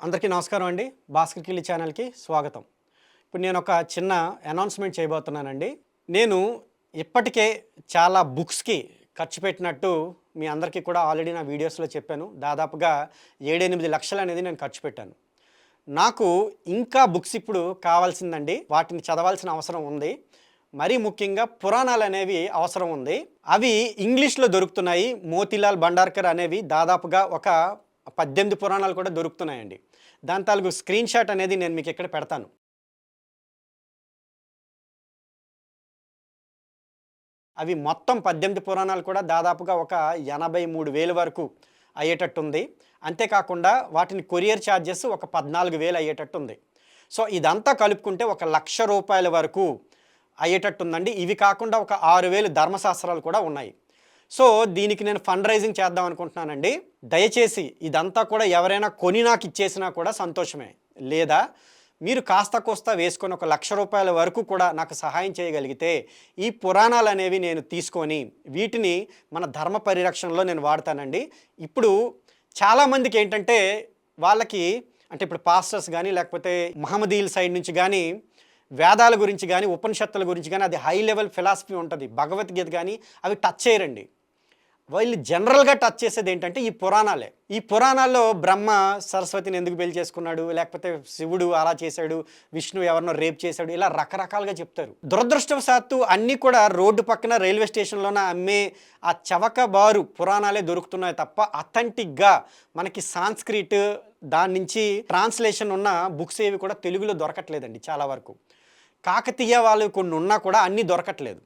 అందరికీ నమస్కారం అండి. భాస్కర్ కిల్లి ఛానల్కి స్వాగతం. ఇప్పుడు నేను ఒక చిన్న అనౌన్స్మెంట్ చేయబోతున్నానండి. నేను ఇప్పటికే చాలా బుక్స్కి ఖర్చు పెట్టినట్టు మీ అందరికీ కూడా ఆల్రెడీ నా వీడియోస్లో చెప్పాను. దాదాపుగా ఏడెనిమిది లక్షలు అనేది నేను ఖర్చు పెట్టాను. నాకు ఇంకా బుక్స్ ఇప్పుడు కావాల్సిందండి. వాటిని చదవాల్సిన అవసరం ఉంది. మరీ ముఖ్యంగా పురాణాలు అనేవి అవసరం ఉంది. అవి ఇంగ్లీష్లో దొరుకుతున్నాయి. మోతీలాల్ భండార్కర్ అనేవి దాదాపుగా ఒక పద్దెనిమిది పురాణాలు కూడా దొరుకుతున్నాయండి. దాని తాలూకు స్క్రీన్ షాట్ అనేది నేను మీకు ఇక్కడ పెడతాను. అవి మొత్తం పద్దెనిమిది పురాణాలు కూడా దాదాపుగా ఒక ఎనభై మూడు వేలు వరకు అయ్యేటట్టుంది అంతేకాకుండా వాటిని కొరియర్ ఛార్జెస్ ఒక పద్నాలుగు వేలు అయ్యేటట్టుంది సో ఇదంతా కలుపుకుంటే ఒక లక్ష రూపాయల వరకు అయ్యేటట్టుందండి ఇవి కాకుండా ఒక ఆరు వేలు ధర్మశాస్త్రాలు కూడా ఉన్నాయి. సో దీనికి నేను ఫండ్ రైజింగ్ చేద్దాం అనుకుంటున్నానండి. దయచేసి ఇదంతా కూడా ఎవరైనా కొని నాకు ఇచ్చేసినా కూడా సంతోషమే. లేదా మీరు కాస్త కోస్త వేసుకొని ఒక లక్ష రూపాయల వరకు కూడా నాకు సహాయం చేయగలిగితే ఈ పురాణాలు అనేవి నేను తీసుకొని వీటిని మన ధర్మ పరిరక్షణలో నేను వాడతానండి. ఇప్పుడు చాలామందికి ఏంటంటే వాళ్ళకి అంటే ఇప్పుడు పాస్టర్స్ కానీ లేకపోతే మహమ్మదీల సైడ్ నుంచి కానీ వేదాల గురించి కానీ ఉపనిషత్తుల గురించి కానీ అది హై లెవెల్ ఫిలాసఫీ ఉంటుంది. భగవద్గీత కానీ అవి టచ్ చేయరండి. వీళ్ళు జనరల్గా టచ్ చేసేది ఏంటంటే ఈ పురాణాలే. ఈ పురాణాల్లో బ్రహ్మ సరస్వతిని ఎందుకు పెళ్ళి చేసుకున్నాడు? లేకపోతే శివుడు అలా చేశాడు? విష్ణు ఎవరినో రేప్ చేశాడు? ఇలా రకరకాలుగా చెప్తారు. దురదృష్టవశాత్తు అన్నీ కూడా రోడ్డు పక్కన రైల్వే స్టేషన్లోన అమ్మే ఆ చవక బారు పురాణాలే దొరుకుతున్నాయి తప్ప అథెంటిక్గా మనకి సాంస్క్రిట్ దాని నుంచి ట్రాన్స్లేషన్ ఉన్న బుక్స్ ఏవి కూడా తెలుగులో దొరకట్లేదండి చాలా వరకు. కాకతీయ వాళ్ళు కొన్ని ఉన్నా కూడా అన్నీ దొరకట్లేదు.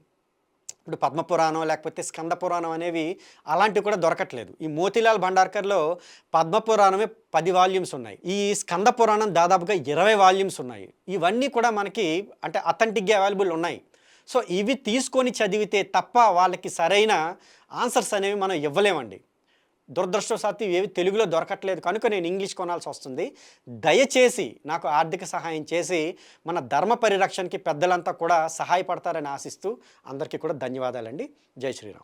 ఇప్పుడు పద్మపురాణం లేకపోతే స్కంద పురాణం అనేవి అలాంటివి కూడా దొరకట్లేదు. ఈ మోతీలాల్ భండార్కర్లో పద్మపురాణమే పది వాల్యూమ్స్ ఉన్నాయి. ఈ స్కంద పురాణం దాదాపుగా ఇరవై వాల్యూమ్స్ ఉన్నాయి. ఇవన్నీ కూడా మనకి అంటే అథెంటిక్గా అవైలబుల్ ఉన్నాయి. సో ఇవి తీసుకొని చదివితే తప్ప వాళ్ళకి సరైన ఆన్సర్స్ అనేవి మనం ఇవ్వలేమండి. దురదృష్టవశాత్తు ఇవేవి తెలుగులో దొరకట్లేదు. కనుక నేను ఇంగ్లీష్ కొనాల్సి వస్తుంది. దయచేసి నాకు ఆర్థిక సహాయం చేసి మన ధర్మ పరిరక్షణకి పెద్దలంతా కూడా సహాయపడతారని ఆశిస్తూ అందరికీ కూడా ధన్యవాదాలండి. జై శ్రీరామ్.